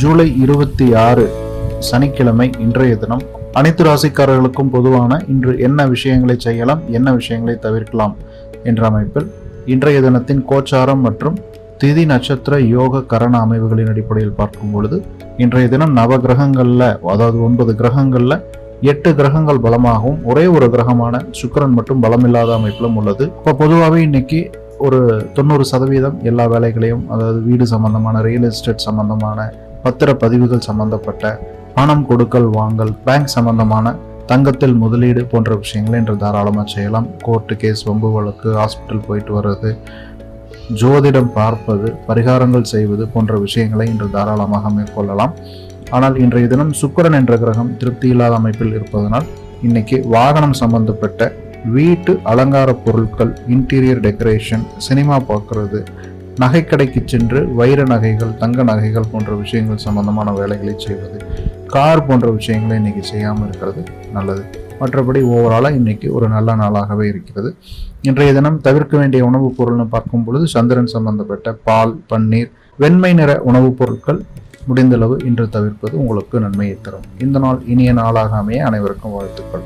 ஜூலை இருபத்தி ஆறு சனிக்கிழமை இன்றைய தினம் அனைத்து ராசிக்காரர்களுக்கும் பொதுவான இன்று என்ன விஷயங்களை செய்யலாம் என்ன விஷயங்களை தவிர்க்கலாம் என்ற அமைப்பில் இன்றைய தினத்தின் கோச்சாரம் மற்றும் திதி நட்சத்திர யோக கரண அமைவுகளின் அடிப்படையில் பார்க்கும் பொழுது இன்றைய தினம் நவ கிரகங்களில் அதாவது ஒன்பது கிரகங்களில் எட்டு கிரகங்கள் பலமாகவும் ஒரே ஒரு கிரகமான சுக்கரன் மட்டும் பலமில்லாத அமைப்பிலும் உள்ளது. இப்போ பொதுவாகவே இன்னைக்கு ஒரு தொண்ணூறு சதவீதம் எல்லா வேலைகளையும் அதாவது வீடு சம்பந்தமான ரியல் எஸ்டேட் சம்பந்தமான பத்திர பதிவுகள் சம்பந்தப்பட்ட பணம் கொடுக்கல் வாங்கல் பேங்க் சம்பந்தமான தங்கத்தில் முதலீடு போன்ற விஷயங்களை இன்று தாராளமாக செய்யலாம். கோர்ட்டு கேஸ் வம்பு வழக்கு ஹாஸ்பிட்டல் போயிட்டு வர்றது ஜோதிடம் பார்ப்பது பரிகாரங்கள் செய்வது போன்ற விஷயங்களை இன்று தாராளமாக மேற்கொள்ளலாம். ஆனால் இன்றைய தினம் சுக்கிரன் என்ற கிரகம் திருப்தி இல்லாத அமைப்பில் இருப்பதனால் இன்னைக்கு வாகனம் சம்பந்தப்பட்ட வீட்டு அலங்கார பொருட்கள் இன்டீரியர் டெக்கரேஷன் சினிமா பார்க்கறது நகைக்கடைக்கு சென்று வைர நகைகள் தங்க நகைகள் போன்ற விஷயங்கள் சம்பந்தமான வேலைகளை செய்வது கார் போன்ற விஷயங்களை இன்றைக்கி செய்யாமல் இருக்கிறது நல்லது. மற்றபடி ஓவராலாக இன்னைக்கு ஒரு நல்ல நாளாகவே இருக்கிறது. இன்றைய தினம் தவிர்க்க வேண்டிய உணவுப் பொருள்னு பார்க்கும் பொழுது சந்திரன் சம்பந்தப்பட்ட பால் பன்னீர் வெண்மை நிற உணவுப் பொருட்கள் முடிந்தளவு இன்று தவிர்ப்பது உங்களுக்கு நன்மையை தரும். இந்த நாள் இனிய நாளாக அமைய அனைவருக்கும் வாழ்த்துக்கள்.